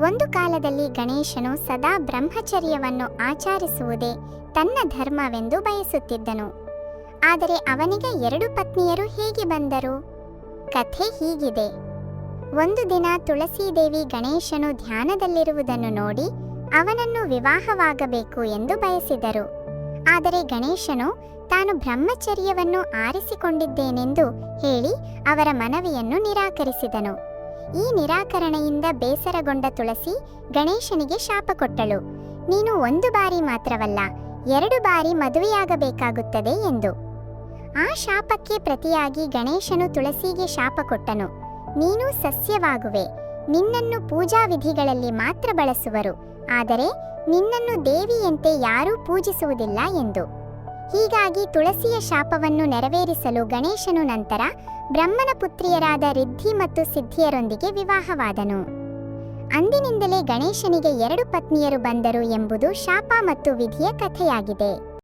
ಒಂದು ಕಾಲದಲ್ಲಿ ಗಣೇಶನು ಸದಾ ಬ್ರಹ್ಮಚರ್ಯವನ್ನು ಆಚರಿಸುವುದೇ ತನ್ನ ಧರ್ಮವೆಂದು ಬಯಸುತ್ತಿದ್ದನು. ಆದರೆ ಅವನಿಗೆ ಎರಡು ಪತ್ನಿಯರು ಹೇಗೆ ಬಂದರು? ಕಥೆ ಹೀಗಿದೆ. ಒಂದು ದಿನ ತುಳಸೀದೇವಿ ಗಣೇಶನು ಧ್ಯಾನದಲ್ಲಿರುವುದನ್ನು ನೋಡಿ ಅವನನ್ನು ವಿವಾಹವಾಗಬೇಕು ಎಂದು ಬಯಸಿದರು. ಆದರೆ ಗಣೇಶನು ತಾನು ಬ್ರಹ್ಮಚರ್ಯವನ್ನು ಆರಿಸಿಕೊಂಡಿದ್ದೇನೆಂದು ಹೇಳಿ ಅವರ ಮನವಿಯನ್ನು ನಿರಾಕರಿಸಿದನು. ಈ ನಿರಾಕರಣೆಯಿಂದ ಬೇಸರಗೊಂಡ ತುಳಸಿ ಗಣೇಶನಿಗೆ ಶಾಪ ಕೊಟ್ಟಳು. ನೀನು ಒಂದು ಬಾರಿ ಮಾತ್ರವಲ್ಲ, ಎರಡು ಬಾರಿ ಮದುವೆಯಾಗಬೇಕಾಗುತ್ತದೆ ಎಂದು. ಆ ಶಾಪಕ್ಕೆ ಪ್ರತಿಯಾಗಿ ಗಣೇಶನು ತುಳಸಿಗೆ ಶಾಪ ಕೊಟ್ಟನು. ನೀನು ಸಸ್ಯವಾಗುವೆ, ನಿನ್ನನ್ನು ಪೂಜಾ ವಿಧಿಗಳಲ್ಲಿ ಮಾತ್ರ ಬಳಸುವರು, ಆದರೆ ನಿನ್ನನ್ನು ದೇವಿಯಂತೆ ಯಾರೂ ಪೂಜಿಸುವುದಿಲ್ಲ ಎಂದು. ಹೀಗಾಗಿ ತುಳಸಿಯ ಶಾಪವನ್ನು ನೆರವೇರಿಸಲು ಗಣೇಶನು ನಂತರ ಬ್ರಹ್ಮನ ಪುತ್ರಿಯರಾದ ರಿದ್ಧಿ ಮತ್ತು ಸಿದ್ಧಿಯರೊಂದಿಗೆ ವಿವಾಹವಾದನು. ಅಂದಿನಿಂದಲೇ ಗಣೇಶನಿಗೆ ಎರಡು ಪತ್ನಿಯರು ಬಂದರು ಎಂಬುದು ಶಾಪ ಮತ್ತು ವಿಧಿಯ ಕಥೆಯಾಗಿದೆ.